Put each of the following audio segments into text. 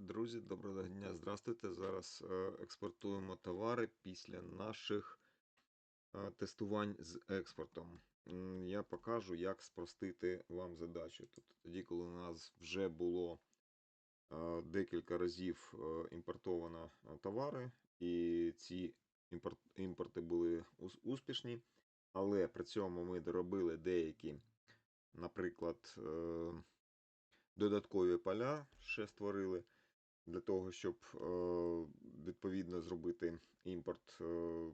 Друзі, доброго дня, здравствуйте. Зараз е, експортуємо товари після наших е, тестувань з експортом. Я покажу, як спростити вам задачу. Тобто тоді, коли у нас вже було е, декілька разів імпортовано товари, і ці імпорти були успішні, але при цьому ми доробили деякі, наприклад, додаткові поля ще створили для того, щоб е, відповідно зробити імпорт. Е,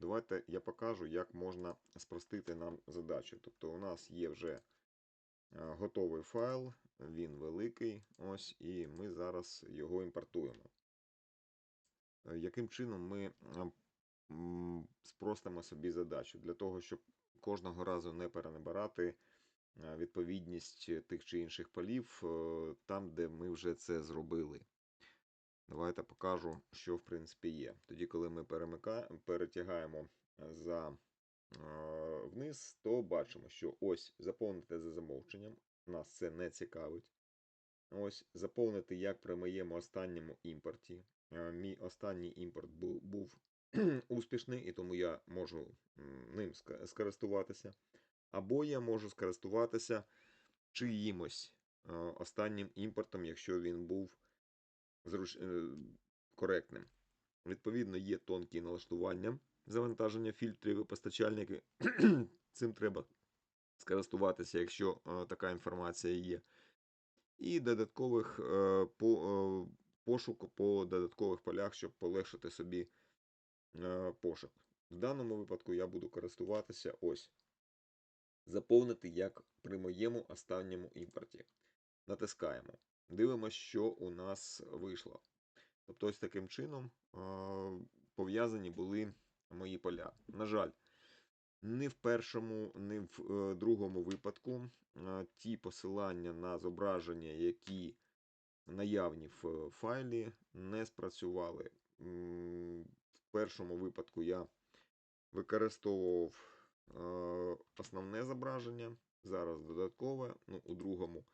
давайте я покажу, як можна спростити нам задачу. Тобто у нас є вже е, готовий файл, він великий, ось, і ми зараз його імпортуємо. Яким чином ми е, спростимо собі задачу для того, щоб кожного разу не перенабирати відповідність тих чи інших полів е, там, де ми вже це зробили. Давайте покажу, що в принципі є. Тоді, коли ми перетягаємо е, за е, вниз, то бачимо, що ось заповнити за замовченням. Нас це не цікавить. Ось заповнити як при моєму останньому імпорті. Е, Мій останній імпорт був успішний, і тому я можу ним скористуватися. Або я можу скористуватися чиїмось е, останнім імпортом, якщо він був зруч... е, коректним. Відповідно, є тонкі налаштування завантаження фільтрів і постачальники. Цим треба скористуватися, якщо е, така інформація є. І додаткових по, пошуку по додаткових полях, щоб полегшити собі пошук. В даному випадку я буду користуватися ось. Заповнити як при моєму останньому імпорті. Натискаємо. Дивимося, що у нас вийшло. Тобто, ось таким чином пов'язані були мої поля. На жаль, ні в першому, ні в е, другому випадку ті посилання на зображення, які наявні в е, файлі, не спрацювали. В першому випадку я використовував основне зображення, зараз додаткове, ну, у другому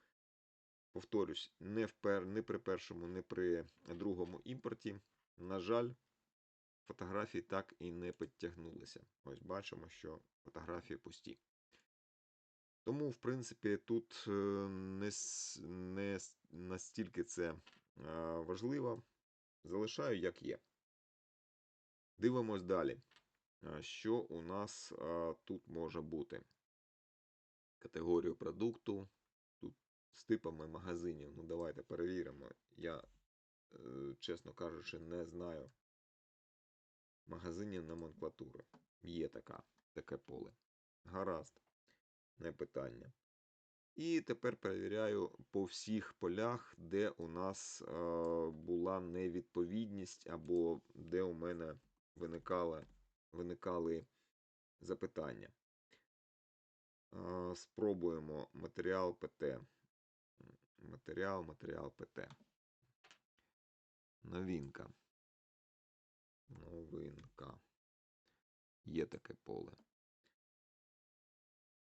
повторюсь, не, в не при першому, не при другому імпорті. На жаль, фотографії так і не підтягнулися. Ось бачимо, що фотографії пусті. Тому, в принципі, тут е, не, не настільки це е, важливо. Залишаю, як є. Дивимось далі. Що у нас тут може бути? Категорію продукту. Тут з типами магазинів. Ну, давайте перевіримо. Я, е, чесно кажучи, не знаю магазинів номенклатури. Є така, таке поле. Гаразд, не питання. І тепер перевіряю по всіх полях, де у нас була невідповідність, або де у мене виникали, виникали запитання. Спробуємо матеріал ПТ. Матеріал, матеріал ПТ. Новинка. Новинка. Є таке поле.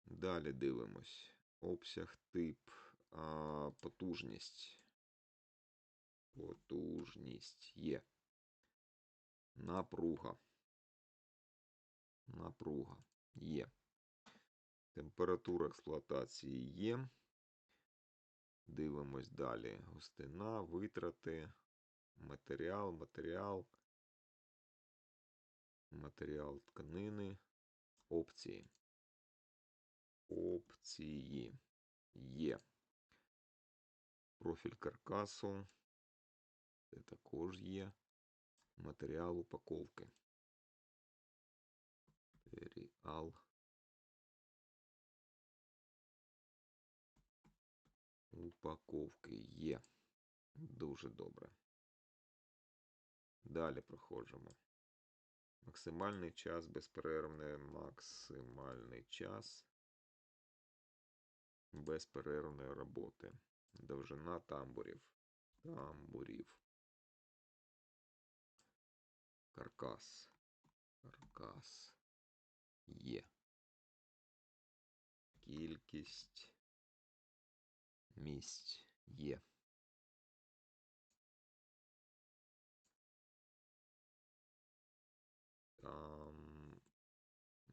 Далі дивимось. Обсяг тип. Потужність. Потужність є. Напруга. Напруга є. Температура експлуатації є. Дивимось далі. Густина, витрати, матеріал, матеріал, матеріал тканини, опції. Опції є. Профіль каркасу. Це також є. Матеріал упаковки. Матеріал. Упаковки є. Дуже добре. Далі проходимо. Максимальний час безперервний максимальний час безперервної роботи. Довжина тамбурів. Тамбурів. Каркас. Каркас є. Кількість місць є.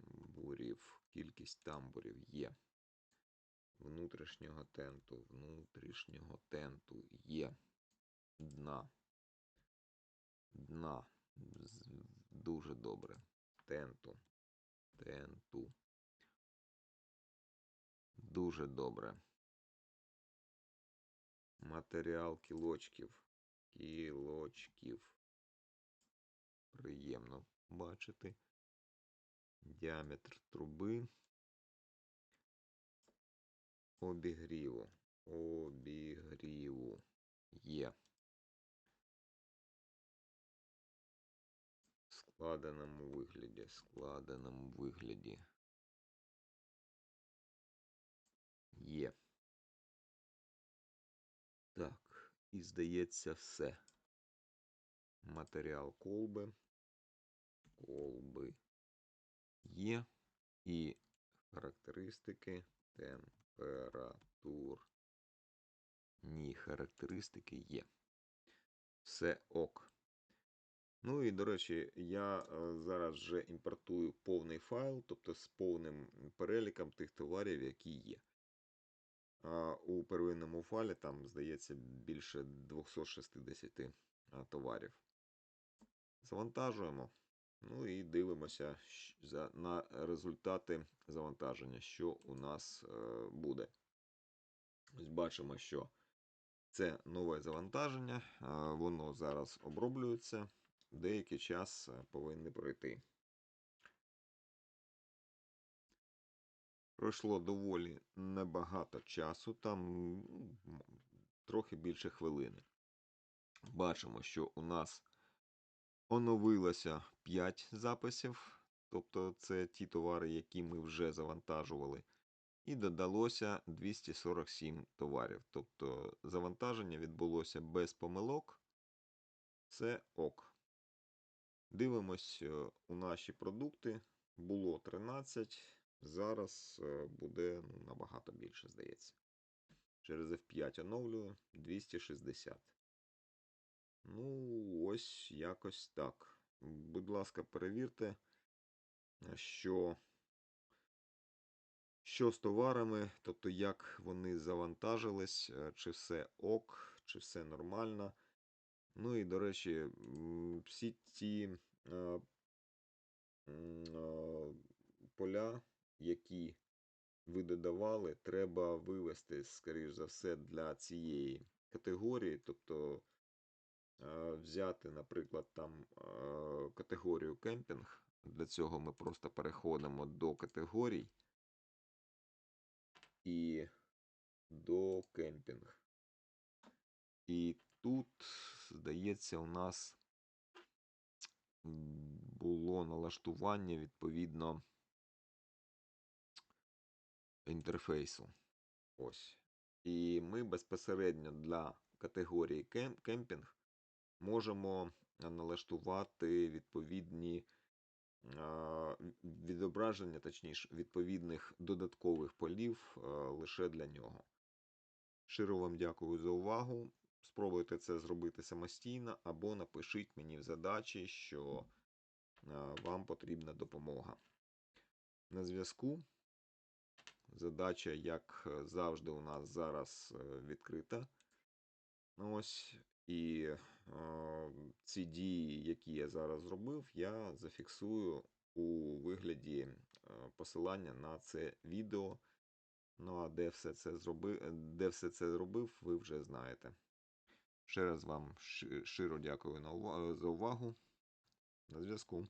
Тамбурів. Кількість тамбурів є. Внутрішнього тенту, внутрішнього тенту є. Дна. Дна. Дуже добре. Тенту Тенту. Дуже добре. Матеріал кілочків. Кілочків. Приємно бачити. Діаметр труби. Обігріву. Обігріву. Є. складеному вигляді. Складеному вигляді. Є. Так, і здається все. Матеріал колби. Колби є. І характеристики температур. Ні, характеристики є. Все ок. Ну і, до речі, я е, зараз вже імпортую повний файл, тобто з повним переліком тих товарів, які є. А у первинному файлі там, здається, більше 260 товарів. Завантажуємо. Ну і дивимося на результати завантаження, що у нас е, буде. Ось бачимо, що це нове завантаження, воно зараз оброблюється, деякий час е, повинні пройти. Пройшло доволі небагато часу, там трохи більше хвилини. Бачимо, що у нас оновилося 5 записів, тобто це ті товари, які ми вже завантажували. І додалося 247 товарів. Тобто завантаження відбулося без помилок. Це ок. Дивимось е, у наші продукти. Було 13, зараз е, буде ну, набагато більше, здається. Через F5 оновлюю 260. Ну, ось якось так. Будь ласка, перевірте, е, що, що з товарами, тобто як вони завантажились, чи все ок, чи все нормально. Ну і, до речі, всі ті е, е, поля, які ви додавали, треба вивести, скоріш за все, для цієї категорії. Тобто е, взяти, наприклад, там е, категорію кемпінг. Для цього ми просто переходимо до категорій і до кемпінг. І тут, здається, у нас було налаштування відповідно інтерфейсу. Ось. І ми безпосередньо для категорії кемпінг можемо налаштувати відповідні відображення, точніше, відповідних додаткових полів лише для нього. Щиро вам дякую за увагу. Спробуйте це зробити самостійно або напишіть мені в задачі, що вам потрібна допомога. На зв'язку. Задача, як е, завжди, у нас зараз е, відкрита. Ось. І е, ці дії, які я зараз зробив, я зафіксую у вигляді е, посилання на це відео. Ну а де все це зробив, де все це зробив, ви вже знаєте. Ще раз вам щиро дякую за увагу. На зв'язку.